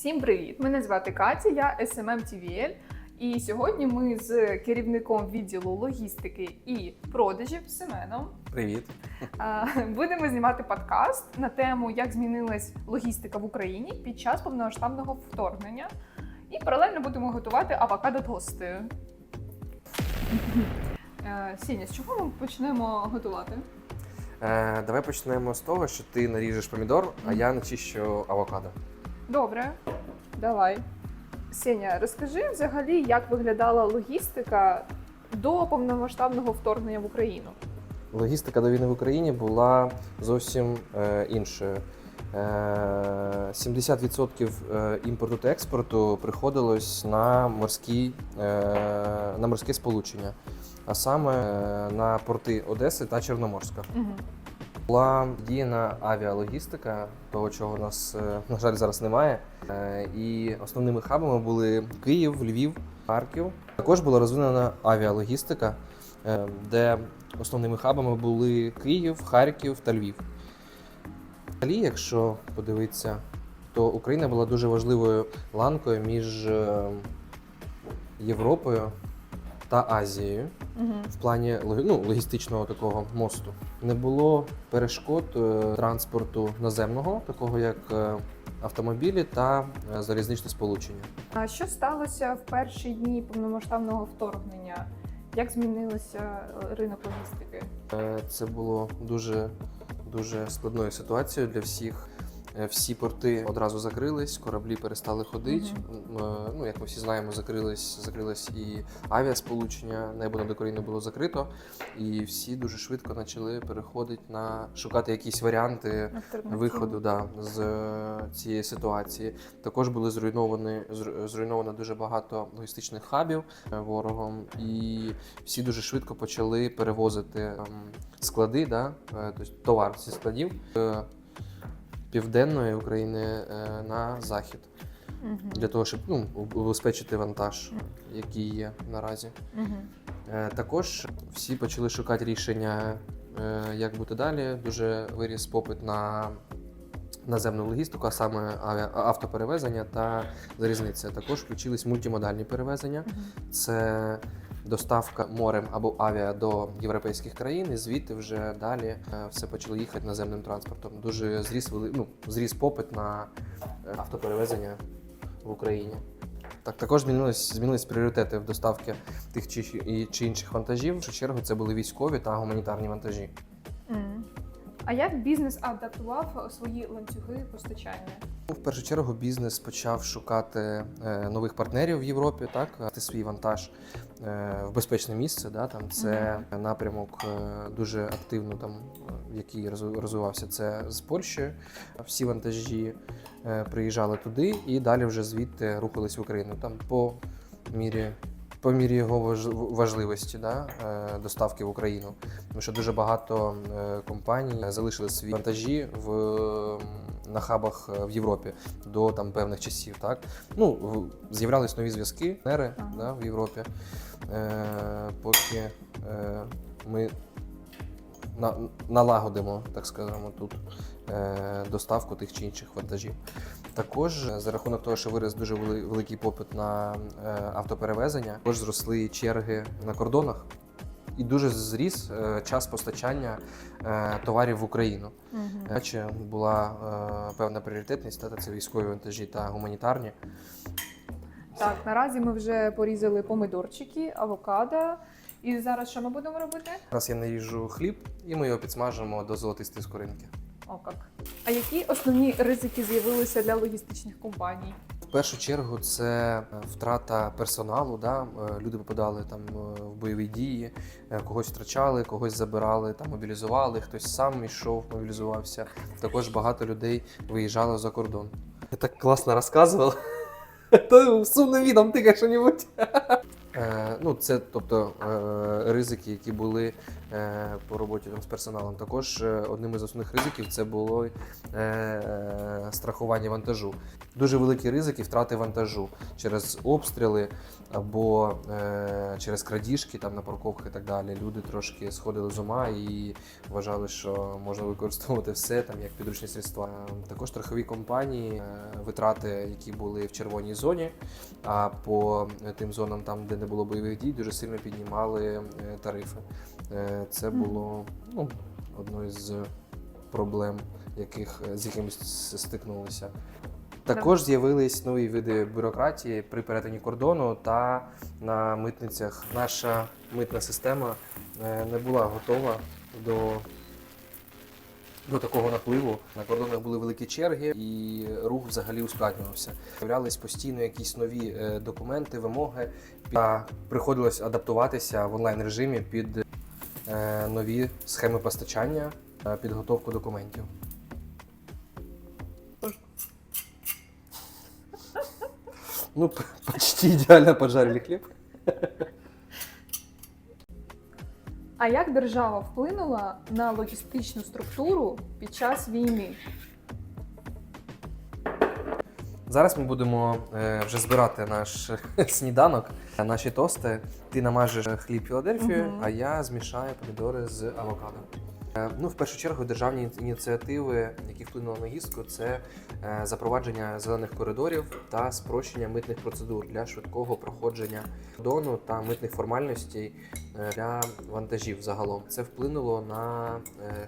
Всім привіт! Мене звати Катя, я SMM TVL. І сьогодні ми з керівником відділу логістики і продажів Семеном Привіт. будемо знімати подкаст на тему, як змінилась логістика в Україні під час повномасштабного вторгнення. І паралельно будемо готувати авокадо тости. Е, Сіня, з чого ми почнемо готувати? Е, давай почнемо з того, що ти наріжеш помідор, а я начищу авокадо. Добре, давай. Сеня, розкажи взагалі, як виглядала логістика до повномасштабного вторгнення в Україну. Логістика до війни в Україні була зовсім е, іншою. Е, 70% е, імпорту та експорту приходилось на морські, е, на морське сполучення, а саме е, на порти Одеси та Чорноморська. Угу. Була діяна авіалогістика, того чого у нас, е, на жаль, зараз немає. Е, І основними хабами були Київ, Львів, Харків. Також була розвинена авіалогістика, е, де основними хабами були Київ, Харків та Львів. Взагалі, якщо подивитися, то Україна була дуже важливою ланкою між Європою та Азією Угу. в плані ну, логістичного такого мосту. Не було перешкод е, транспорту наземного, такого як е, автомобілі та е, залізничне сполучення. А що сталося в перші дні повномасштабного вторгнення? Як змінився е, ринок логістики? Це було дуже дуже складною ситуацією для всіх. Е, Всі порти одразу закрились, кораблі перестали ходити. М, е, Ну, як ми всі знаємо, закрились, закрилось і авіасполучення, небо над Україною було закрито, і всі дуже швидко почали переходити на шукати якісь варіанти виходу да, з е, цієї ситуації. Також були зруйновані зруйновано дуже багато логістичних хабів ворогом, і всі дуже швидко почали перевозити ем, склади, да, тобто товар зі складів південної України е, на захід Мгм. для того, щоб ну, убезпечити вантаж, який є наразі. Е, Також всі почали шукати рішення, е, як бути далі. Дуже виріс попит на наземну логістику, а саме автоперевезення та залізниця. Також включились мультимодальні перевезення. Це доставка морем або авіа до європейських країн, і звідти вже далі е, все почало їхати наземним транспортом. Дуже зріс вели... ну, зріс попит на е, автоперевезення в Україні. Так, також змінились, змінились пріоритети в доставці тих чи, чи інших вантажів. В першу чергу це були військові та гуманітарні вантажі. Мгм. А як бізнес адаптував свої ланцюги постачання? В першу чергу бізнес почав шукати е, нових партнерів в Європі, так ти свій вантаж е, в безпечне місце. Да, там це напрямок е, дуже активно, там який розвивався. Це з Польщі. Всі вантажі приїжджали туди і далі вже звідти рухались в Україну. Там по мірі. По мірі його важ- важливості да, е, доставки в Україну, тому що дуже багато е, компаній залишили свої вантажі в на хабах е, в Європі до там певних часів. Так ну з'являлись нові зв'язки, нери Ага. да, в Європі. Е, поки е, ми на, налагодимо, так скажемо, тут е, доставку тих чи інших вантажів. Також е, за рахунок того, що виріс дуже великий попит на е, автоперевезення, також зросли черги на кордонах. І дуже зріс е, час постачання е, товарів в Україну. Наче була е, певна пріоритетність, та це військові вантажі та гуманітарні. Так, наразі ми вже порізали помидорчики, авокадо. І зараз що ми будемо робити? Зараз я наріжу хліб, і ми його підсмажимо до золотистої скоринки. О, як. А які основні ризики з'явилися для логістичних компаній? В першу чергу це е, втрата персоналу. Да? Е, Люди попадали там е, в бойові дії, когось втрачали, когось забирали, там мобілізували, хтось сам йшов, мобілізувався. Також багато людей виїжджало за кордон. Я так класно розказував. То сумним відом тикай що-небудь. Е, ну, це тобто е, ризики, які були е, по роботі там з персоналом. Також е, одним із основних ризиків це було е, е, страхування вантажу. Дуже великі ризики втрати вантажу через обстріли або е, через крадіжки там на парковках і так далі. Люди трошки сходили з ума і вважали, що можна використовувати все там як підручні средства. Також страхові компанії е, витрати, які були в червоній зоні, а по тим зонам, там де не було бойових дій, дуже сильно піднімали е, тарифи. Е, Це було ну, одною з проблем, яких з якими стикнулися. Також з'явились нові види бюрократії при перетині кордону та на митницях. Наша митна система е, не була готова до, до такого напливу. На кордонах були великі черги, і рух взагалі ускладнювався. З'являлись постійно якісь нові е, документи, вимоги. Та приходилось адаптуватися в онлайн режимі під е, нові схеми постачання, підготовку документів. Ну, почти идеально поджарили хлеб. А як держава вплинула на логістичну структуру під час війни? Зараз ми будемо е, вже збирати наш сніданок, наші тости. Ти намажеш хліб Філадельфію, угу. а я змішаю помідори з авокадо. Е, Ну, в першу чергу, державні ініціативи, які вплинули на логістику, це е, запровадження зелених коридорів та спрощення митних процедур для швидкого проходження кордону та митних формальностей е, для вантажів загалом. Це вплинуло на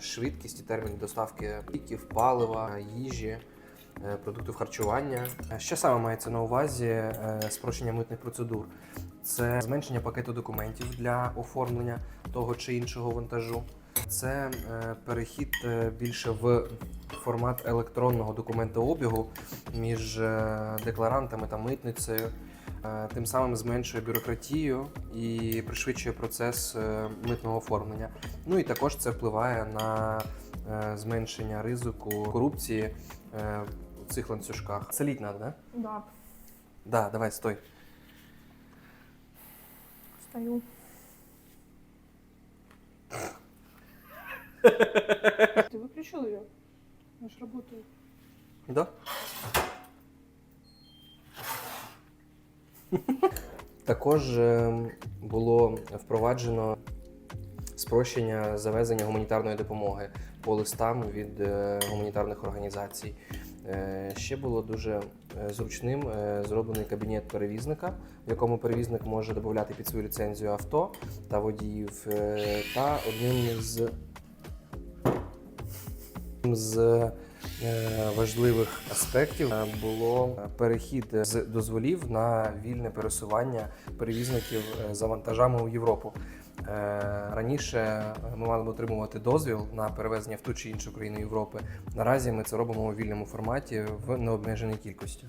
швидкість і термін доставки ліків, палива, їжі. Продуктів харчування. Що саме мається на увазі спрощення митних процедур? Це зменшення пакету документів для оформлення того чи іншого вантажу. Це е, перехід е, більше в формат електронного документообігу між е, декларантами та митницею. Тим самим зменшує бюрократію і пришвидшує процес митного оформлення. Ну і також це впливає на зменшення ризику корупції в цих ланцюжках. Соліть надо, да? Да, Да, давай, стой. стою. Ты выключил ее? Она же работает. Да? Також е, було впроваджено спрощення завезення гуманітарної допомоги по листам від е, гуманітарних організацій. Е, Ще було дуже зручним зроблений кабінет перевізника, в якому перевізник може додати під свою ліцензію авто та водіїв. Та одним з, з е, важливих аспектів було перехід з дозволів на вільне пересування перевізників е, за вантажами у Європу. Е, Раніше ми мали отримувати дозвіл на перевезення в ту чи іншу країну Європи. Наразі ми це робимо у вільному форматі в необмеженій кількості.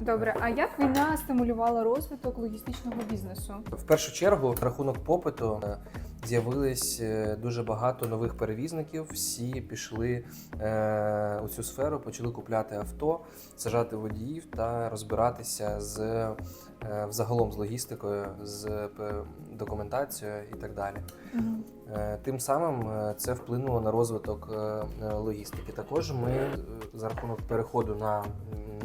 Добре, а як війна стимулювала розвиток логістичного бізнесу? В першу чергу, рахунок попиту з'явилось е, дуже багато нових перевізників. Всі пішли е, у цю сферу, почали купляти авто, сажати водіїв та розбиратися з взагалом з логістикою, з е, документацією і так далі. Е, Тим самим е, це вплинуло на розвиток е, е, логістики. Також ми е, за рахунок переходу на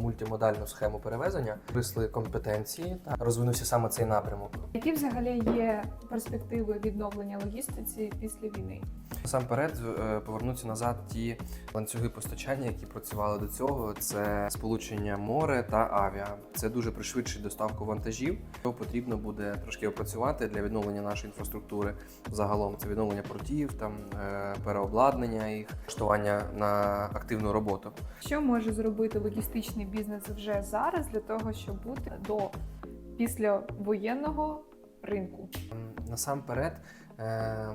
мультимодальну схему перевезення висли компетенції та розвинувся саме цей напрямок. Які взагалі є перспективи відновлення логістиці після війни? Насамперед е, повернуться назад ті ланцюги постачання, які працювали до цього. Це сполучення море та авіа. Це дуже пришвидшить доставку вантажів. Що потрібно буде трошки опрацювати для відновлення нашої інфраструктури. Загалом це відновлення портів, там е, переобладнання їх, влаштування на активну роботу. Що може зробити логістичний бізнес вже зараз для того, щоб бути до післявоєнного ринку? Насамперед, е,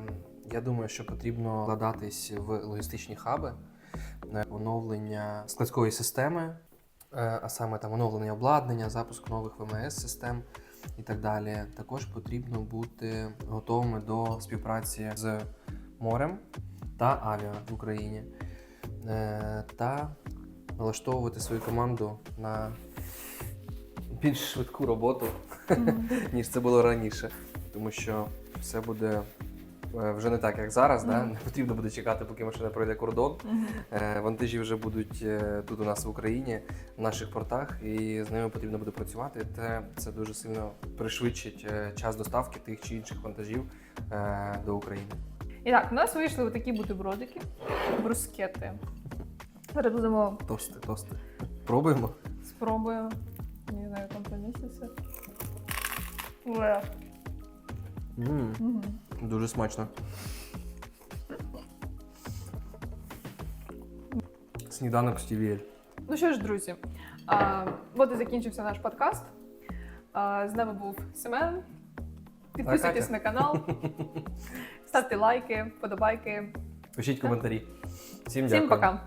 я думаю, що потрібно вкладатись в логістичні хаби, е, оновлення складської системи, е, а саме там оновлення обладнання, запуск нових ВМС-систем і так далі. Також потрібно бути готовими до співпраці з морем та авіа в Україні е, та налаштовувати свою команду на більш швидку роботу, ніж це було раніше. Тому що все буде вже не так, як зараз. Да? Не потрібно буде чекати, поки машина пройде кордон. Е, Вантажі вже будуть е, тут у нас в Україні, в наших портах, і з ними потрібно буде працювати. Те це дуже сильно пришвидшить е, час доставки тих чи інших вантажів е, до України. І так, у нас вийшли такі бутербродики, брускети. Зараз будемо Тости, тости. Пробуємо. спробуємо. Не знаю, там поміститься. Ура. Дуже смачно. Сніданок з TVL. Ну що ж, друзі, а, от і закінчився наш подкаст. А, з нами був Семен. Підписуйтесь на канал, ставте лайки, вподобайки. Пишіть коментарі. Всім Всім дякую. пока!